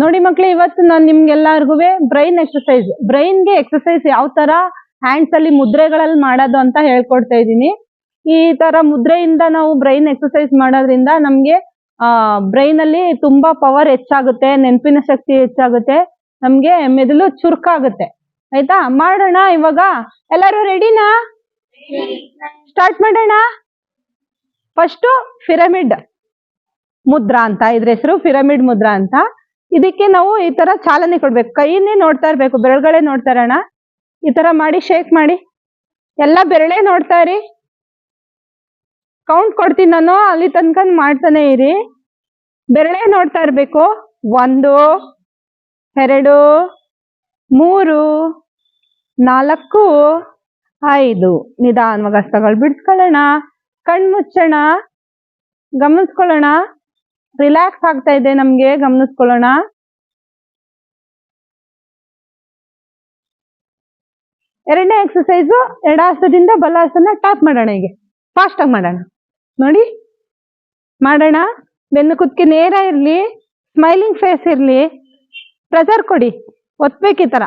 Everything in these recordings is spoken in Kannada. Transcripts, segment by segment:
ನೋಡಿ ಮಕ್ಳು, ಇವತ್ತು ನಾನು ನಿಮ್ಗೆಲ್ಲರಿಗೂ ಬ್ರೈನ್ ಎಕ್ಸಸೈಸ್ ಬ್ರೈನ್ಗೆ ಎಕ್ಸಸೈಸ್ ಯಾವ ತರ? ಹ್ಯಾಂಡ್ಸ್ ಅಲ್ಲಿ ಮುದ್ರೆಗಳಲ್ಲಿ ಮಾಡೋದು ಅಂತ ಹೇಳ್ಕೊಡ್ತಾ ಇದ್ದೀನಿ. ಈ ತರ ಮುದ್ರೆಯಿಂದ ನಾವು ಬ್ರೈನ್ ಎಕ್ಸಸೈಸ್ ಮಾಡೋದ್ರಿಂದ ನಮ್ಗೆ, ಆ ಬ್ರೈನ್ ಅಲ್ಲಿ ತುಂಬಾ ಪವರ್ ಹೆಚ್ಚಾಗುತ್ತೆ, ನೆನಪಿನ ಶಕ್ತಿ ಹೆಚ್ಚಾಗುತ್ತೆ, ನಮ್ಗೆ ಮೆದುಳು ಚುರುಕಾಗುತ್ತೆ. ಆಯ್ತಾ? ಮಾಡೋಣ ಇವಾಗ. ಎಲ್ಲರೂ ರೆಡಿನಾ ಸ್ಟಾರ್ಟ್ ಮಾಡೋಣ. ಫಸ್ಟ್ ಪಿರಮಿಡ್ ಮುದ್ರಾ ಅಂತ, ಇದ್ರ ಹೆಸರು ಪಿರಮಿಡ್ ಮುದ್ರಾ ಅಂತ. ಇದಕ್ಕೆ ನಾವು ಈ ತರ ಚಾಲನೆ ಕೊಡ್ಬೇಕು. ಕೈನೇ ನೋಡ್ತಾ ಇರ್ಬೇಕು, ಬೆರಳುಗಳೇ ನೋಡ್ತಾ ಇರೋಣ. ಈ ತರ ಮಾಡಿ ಶೇಕ್ ಮಾಡಿ. ಎಲ್ಲ ಬೆರಳೆ ನೋಡ್ತಾ ಇರಿ. ಕೌಂಟ್ ಕೊಡ್ತೀನಿ ನಾನು, ಅಲ್ಲಿ ತನಕ ಮಾಡ್ತಾನೆ ಇರಿ. ಬೆರಳೆ ನೋಡ್ತಾ ಇರ್ಬೇಕು. ಒಂದು, ಎರಡು, ಮೂರು, ನಾಲ್ಕು, ಐದು. ನಿಧಾನವಾಗಿ ಹಸ್ತಗಳು ಬಿಡ್ಸ್ಕೊಳ್ಳೋಣ. ಕಣ್ಮುಚ್ಚೋಣ ಗಮನಿಸ್ಕೊಳ್ಳೋಣ. ರಿಲ್ಯಾಕ್ಸ್ ಆಗ್ತಾ ಇದೆ ನಮ್ಗೆ, ಗಮನಿಸ್ಕೊಳ್ಳೋಣ. ಎರಡನೇ ಎಕ್ಸಸೈಸು ಎಡಾಸದಿಂದ ಬಲಾಸನ ಟ್ಯಾಪ್ ಮಾಡೋಣ ಹೀಗೆ. ಫಾಸ್ಟ್ ಆಗಿ ಮಾಡೋಣ. ನೋಡಿ. ಮಾಡೋಣ. ಬೆನ್ನು ಕುತ್ತಿಗೆ ನೇರ ಇರ್ಲಿ ಸ್ಮೈಲಿಂಗ್ ಫೇಸ್ ಇರ್ಲಿ. ಪ್ರೆಸರ್ ಕೊಡಿ. ಒತ್ತಬೇಕು ಈ ತರ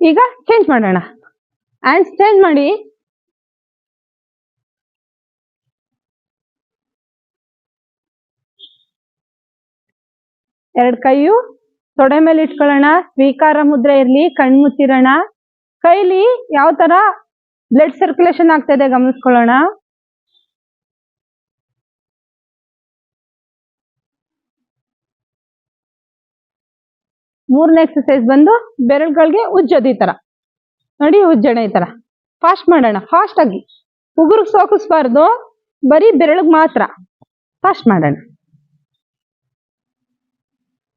ಈಗ ಚೇಂಜ್ ಮಾಡೋಣ. ಹ್ಯಾಂಡ್ಸ್ ಚೇಂಜ್ ಮಾಡಿ. ಎರಡ್ ಕೈಯು ತೊಡೆ ಮೇಲೆ ಇಟ್ಕೊಳ್ಳೋಣ. ಸ್ವೀಕಾರ ಮುದ್ರೆ ಇರ್ಲಿ, ಕಣ್ ಮುಚ್ಚಿರೋಣ. ಕೈಲಿ ಯಾವ ತರ ಬ್ಲಡ್ ಸರ್ಕ್ಯುಲೇಷನ್ ಆಗ್ತಾ ಇದೆ ಗಮನಿಸ್ಕೊಳ್ಳೋಣ. ಮೂರನೇ ಎಕ್ಸಸೈಸ್ ಬಂದು ಬೆರಳುಗಳಿಗೆ ಉಜ್ಜೋದು ಈ ತರ. ನೋಡಿ ಉಜ್ಜೋಣ ಈ ತರ. ಫಾಸ್ಟ್ ಮಾಡೋಣ ಫಾಸ್ಟ್ ಆಗಿ. ಉಗುರು ಸೋಕಿಸ್ಬಾರ್ದು, ಬರೀ ಬೆರಳಿಗೆ ಮಾತ್ರ. ಫಾಸ್ಟ್ ಮಾಡೋಣ.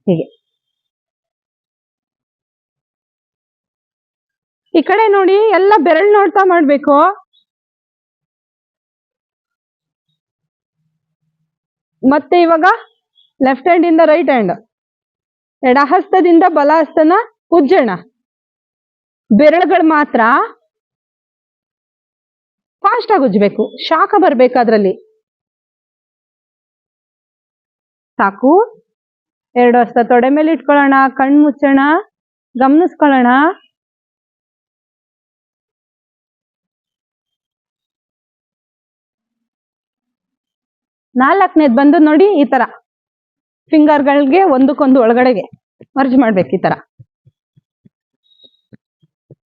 ಹೀಗೆ. ಈ ಕಡೆ ನೋಡಿ ಎಲ್ಲ ಬೆರಳು ನೋಡ್ತಾ ಮಾಡ್ಬೇಕು. ಮತ್ತೆ ಇವಾಗ ಲೆಫ್ಟ್ ಹ್ಯಾಂಡ್ ಇಂದ ರೈಟ್ ಹ್ಯಾಂಡ್ ಎಡಹಸ್ತದಿಂದ ಬಲಹಸ್ತನ ಉಜ್ಜಣ. ಬೆರಳುಗಳು ಮಾತ್ರ ಫಾಸ್ಟ್ ಆಗಿ ಉಜ್ಬೇಕು ಶಾಖ ಬರ್ಬೇಕು ಅದ್ರಲ್ಲಿ. ಸಾಕು. ಎರಡು ಹಸ್ತ ತೊಡೆ ಮೇಲೆ ಇಟ್ಕೊಳ್ಳೋಣ ಕಣ್ ಮುಚ್ಚೋಣ, ಗಮನಿಸ್ಕೊಳ್ಳೋಣ. ನಾಲ್ಕನೇದ್ ಬಂದು ನೋಡಿ ಈ ತರ. ಫಿಂಗರ್ಗಳಿಗೆ ಒಂದಕ್ಕೊಂದು ಒಳಗಡೆಗೆ ಮರ್ಜ್ ಮಾಡ್ಬೇಕು ಈ ತರ.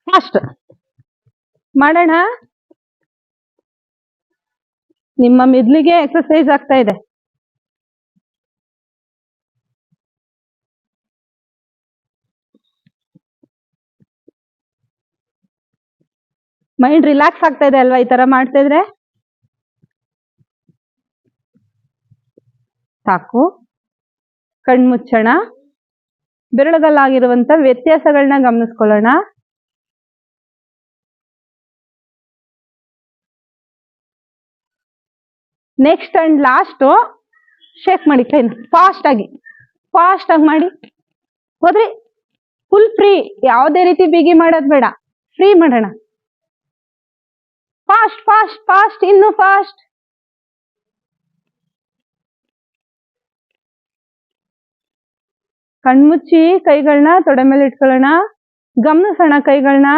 ಫಾಸ್ಟ್ ಮಾಡೋಣ. ನಿಮ್ಮ ಮಿದ್ಲಿಗೆ ಎಕ್ಸಸೈಸ್ ಆಗ್ತಾ ಇದೆ. ಮೈಂಡ್ ರಿಲ್ಯಾಕ್ಸ್ ಆಗ್ತಾ ಇದೆ ಅಲ್ವಾ ಈ ತರ ಮಾಡ್ತಾ ಇದ್ರೆ? ಸಾಕು. ಕಣ್ಮುಚ್ಚೋಣ ಬೆರಳುಗಳಾಗಿರುವಂತ ವ್ಯತ್ಯಾಸಗಳನ್ನ ಗಮನಿಸ್ಕೊಳ್ಳೋಣ. ನೆಕ್ಸ್ಟ್ ಅಂಡ್ ಲಾಸ್ಟ್ ಶೇಕ್ ಮಾಡಿ ಕೈನ ಫಾಸ್ಟ್ ಆಗಿ. ಫಾಸ್ಟ್ ಆಗಿ ಮಾಡಿ. ಹೋದ್ರಿ ಫುಲ್ ಫ್ರೀ ಯಾವುದೇ ರೀತಿ ಬಿಗಿ ಮಾಡೋದ್ ಬೇಡ. ಫ್ರೀ ಮಾಡೋಣ. ಫಾಸ್ಟ್ ಫಾಸ್ಟ್ ಫಾಸ್ಟ್ ಇನ್ನು ಫಾಸ್ಟ್ ಕಣ್ಮುಚ್ಚಿ ಕೈಗಳನ್ನ ತೊಡೆ ಮೇಲೆ ಇಟ್ಕೊಳ್ಳೋಣ. ಗಮನಿಸೋಣ ಕೈಗಳನ್ನ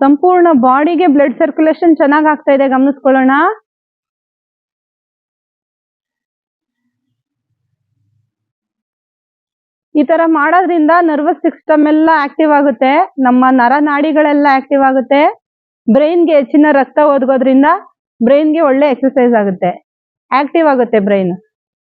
ಸಂಪೂರ್ಣ ಬಾಡಿಗೆ ಬ್ಲಡ್ ಸರ್ಕ್ಯುಲೇಷನ್ ಚೆನ್ನಾಗಿ ಆಗ್ತಾ ಇದೆ, ಗಮನಿಸ್ಕೊಳ್ಳೋಣ. ಈ ತರ ಮಾಡೋದ್ರಿಂದ ನರ್ವಸ್ ಸಿಸ್ಟಮ್ ಎಲ್ಲ ಆಕ್ಟಿವ್ ಆಗುತ್ತೆ. ನಮ್ಮ ನರನಾಡಿಗಳೆಲ್ಲ ಆಕ್ಟಿವ್ ಆಗುತ್ತೆ. ಬ್ರೈನ್ಗೆ ಹೆಚ್ಚಿನ ರಕ್ತ ಒದಗೋದ್ರಿಂದ ಬ್ರೈನ್ಗೆ ಒಳ್ಳೆ ಎಕ್ಸಸೈಸ್ ಆಗುತ್ತೆ. ಆಕ್ಟಿವ್ ಆಗುತ್ತೆ ಬ್ರೈನ್